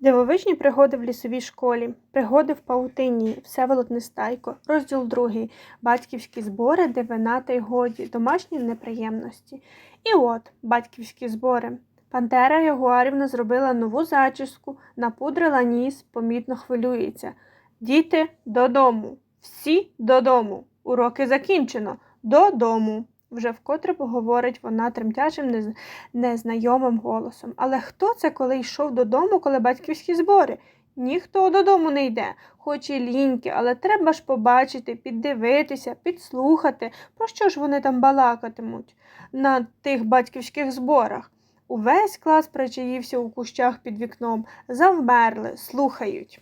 Дивовижні пригоди в лісовій школі, пригоди в паутині, Всеволод Нестайко, розділ другий, батьківські збори, дивина та й годі, домашні неприємності. І от батьківські збори. Пантера Ягуарівна зробила нову зачіску, напудрила ніс, помітно хвилюється. Діти додому. Всі додому. Уроки закінчено. Додому. Вже вкотре поговорить вона тремтячим незнайомим голосом. Але хто це, коли йшов додому, коли батьківські збори? Ніхто додому не йде, хоч і ліньки, але треба ж побачити, піддивитися, підслухати, про що ж вони там балакатимуть на тих батьківських зборах. Увесь клас причаївся у кущах під вікном, завмерли, слухають.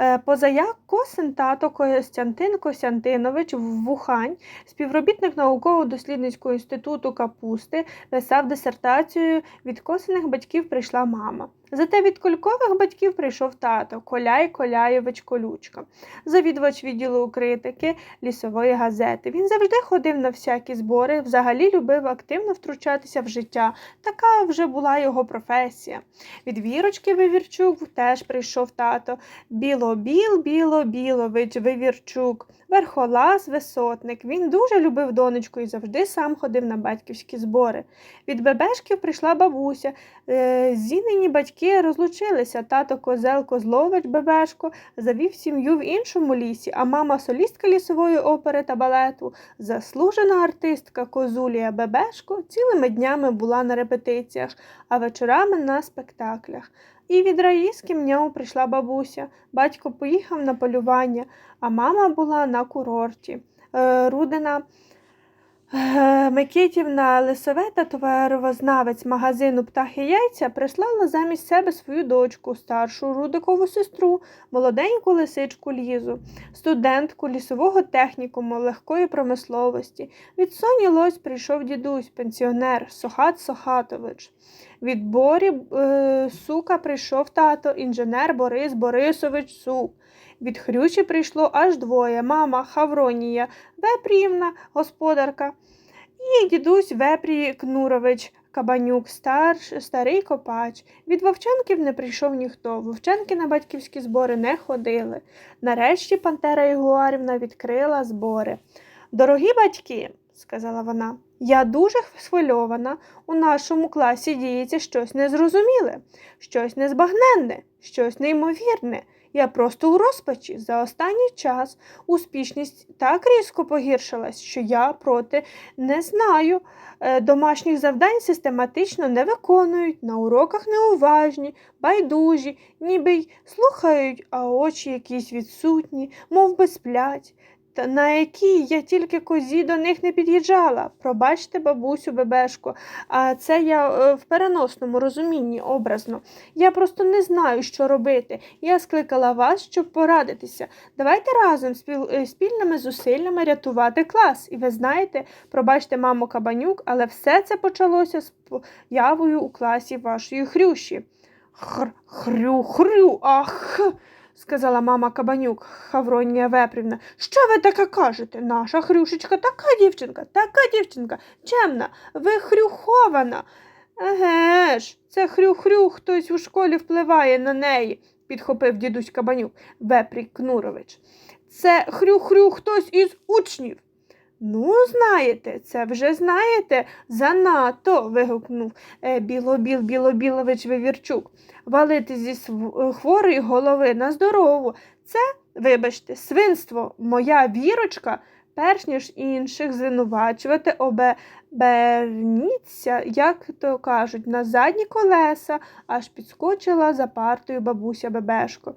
Е, Позаяк Косин тато Костянтин Костянтинович Вухань, співробітник науково-дослідницького інституту капусти, писав дисертацію від косиних батьків прийшла мама. Зате від колькових батьків прийшов тато Коляй Коляєвич Колючка, завідувач відділу критики лісової газети. Він завжди ходив на всякі збори, взагалі любив активно втручатися в життя. Така вже була його професія. Від Вірочки Вивірчук теж прийшов тато. Білобіл, Білобілович, Вивірчук, верхолаз, висотник. Він дуже любив донечку і завжди сам ходив на батьківські збори. Від Бебешків прийшла бабуся. Е, Зінині батьки розлучилися. Тато Козел Козлович Бебешко завів сім'ю в іншому лісі, а мама солістка лісової опери та балету, заслужена артистка Козулія Бебешко, цілими днями була на репетиціях, а вечорами на спектаклях. І від Раїски в нього прийшла бабуся. Батько поїхав на полювання, а мама була на курорті. Е, Рудина Микитівна Лисовета, товаровознавець магазину Птахи яйця, прислала замість себе свою дочку, старшу Рудикову сестру, молоденьку лисичку Лізу, студентку лісового технікуму легкої промисловості. Від Соні Лось прийшов дідусь, пенсіонер Сохат Сохатович. Від Борі е, сука прийшов тато, інженер Борис Борисович Сук. Від Хрючі прийшло аж двоє мама Хавронія, Вепріївна, господарка, і дідусь Вепрій Кнурович Кабанюк, старш, старий копач. Від Вовчанків не прийшов ніхто. Вовчанки на батьківські збори не ходили. Нарешті Пантера Ігуарівна відкрила збори. Дорогі батьки, сказала вона, я дуже схвильована. У нашому класі діється щось незрозуміле, щось незбагненне, щось неймовірне. Я просто у розпачі. За останній час успішність так різко погіршилась, що я проти не знаю. Е, Домашніх завдань систематично не виконують, на уроках неуважні, байдужі, ніби й слухають, а очі якісь відсутні, мов би сплять. Та на якій я тільки козі до них не під'їжджала. Пробачте, бабусю Бебешко, а це я е, в переносному розумінні образно. Я просто не знаю, що робити. Я скликала вас, щоб порадитися. Давайте разом е, спільними зусиллями рятувати клас. І ви знаєте, пробачте, мамо Кабанюк, але все це почалося з появою у класі вашої хрющі. Хр, хрю, хрю, ах сказала мама Кабанюк Хавронія Вепрівна. Що ви таке кажете? Наша хрюшечка така дівчинка, така дівчинка, чемна, вихрюхована. Еге ж, це хрю-хрю, хтось у школі впливає на неї, підхопив дідусь Кабанюк Вепрій Кнурович. Це хрю-хрю хтось із учнів. Ну, знаєте, це вже знаєте, занадто. вигукнув е, Білобіл Білобілович Вивірчук. Валити зі хворої голови на здорову. Це, вибачте, свинство, моя вірочка, перш ніж інших звинувачувати, оберніться, як то кажуть, на задні колеса, аж підскочила за партою бабуся Бебешко.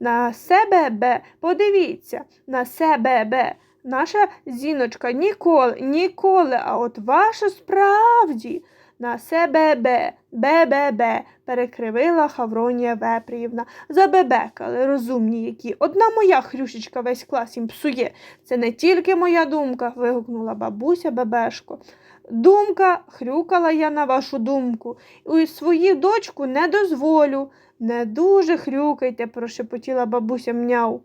На себе бе, подивіться, на себе бе. Наша зіночка ніколи, ніколи, а от ваша справді на себе бе, бе-бе-бе, перекривила Хавронія Вепріївна. Забебекали, розумні які. Одна моя хрюшечка весь клас їм псує. Це не тільки моя думка, вигукнула бабуся Бебешко. Думка, хрюкала я на вашу думку, і свою дочку не дозволю. Не дуже хрюкайте, прошепотіла бабуся мняу.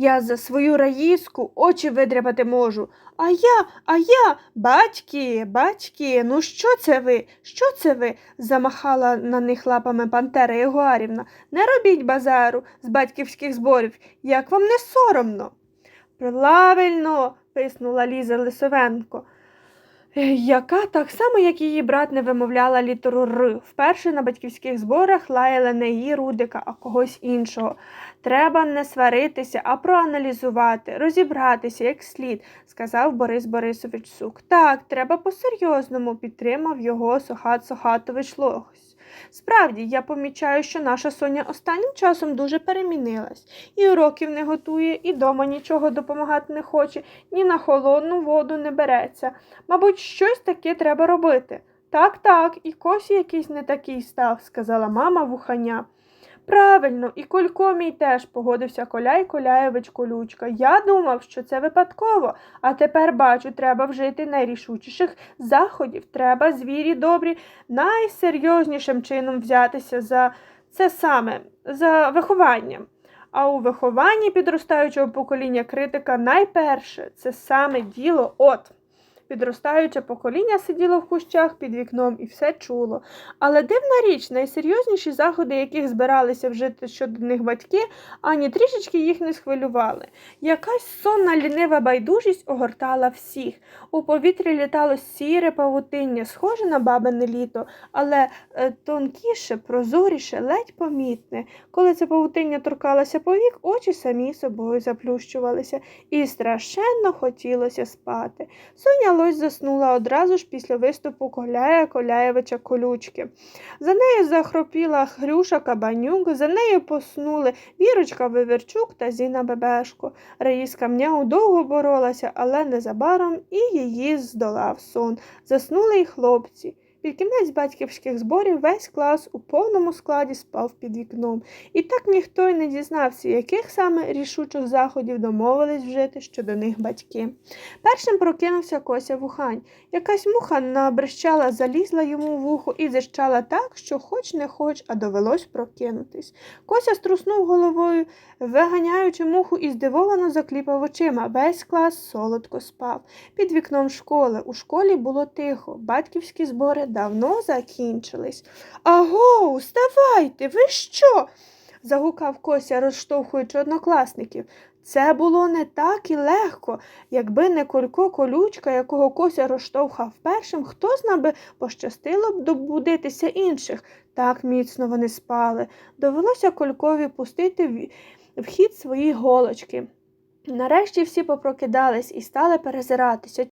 Я за свою раїску очі видряпати можу. А я, а я, батьки, батьки, ну що це ви? Що це ви? замахала на них лапами Пантера Єгуарівна. Не робіть базару з батьківських зборів, як вам не соромно. Правильно, писнула Ліза Лисовенко. Е, Яка так само, як її брат не вимовляла літеру Р. Вперше на батьківських зборах лаяла не її Рудика, а когось іншого. Треба не сваритися, а проаналізувати, розібратися як слід, сказав Борис Борисович Сук. Так, треба по-серйозному, підтримав його Сохат Сохатович Логось. Справді, я помічаю, що наша Соня останнім часом дуже перемінилась. І уроків не готує, і дома нічого допомагати не хоче, ні на холодну воду не береться. Мабуть, щось таке треба робити. Так, так, і Косі якийсь не такий став, сказала мама вуханя. Правильно, і Колько мій теж погодився Коляй Коляєвич Колючка. Я думав, що це випадково, а тепер бачу, треба вжити найрішучіших заходів. Треба, звірі добрі, найсерйознішим чином взятися за це саме, за вихованням. А у вихованні підростаючого покоління критика найперше це саме діло от. Підростаюче покоління сиділо в кущах під вікном і все чуло. Але дивна річ, найсерйозніші заходи, яких збиралися вжити щодо них батьки, ані трішечки їх не схвилювали. Якась сонна лінива байдужість огортала всіх. У повітрі літало сіре павутиння, схоже на бабине літо, але е, тонкіше, прозоріше, ледь помітне. Коли це павутиння торкалося повік, очі самі собою заплющувалися, і страшенно хотілося спати. Соня Лось заснула одразу ж після виступу Коляя Коляєвича Колючки. За нею захропіла Хрюша Кабанюк, за нею поснули Вірочка Виверчук та Зіна Бебешко. Раїска Мняу довго боролася, але незабаром і її здолав сон. Заснули й хлопці. Під кінець батьківських зборів весь клас у повному складі спав під вікном. І так ніхто й не дізнався, яких саме рішучих заходів домовились вжити щодо них батьки. Першим прокинувся Кося Вухань. Якась муха набрещала, залізла йому в вухо і зищала так, що хоч не хоч, а довелось прокинутись. Кося струснув головою, виганяючи муху, і здивовано закліпав очима. Весь клас солодко спав. Під вікном школи. У школі було тихо. Батьківські збори давно закінчились. Аго, вставайте, ви що? загукав Кося, розштовхуючи однокласників. Це було не так і легко. Якби не Колько колючка, якого Кося розштовхав першим, хто зна би пощастило б добудитися інших. Так міцно вони спали. Довелося Колькові пустити в- хід свої голочки. Нарешті всі попрокидались і стали перезиратися.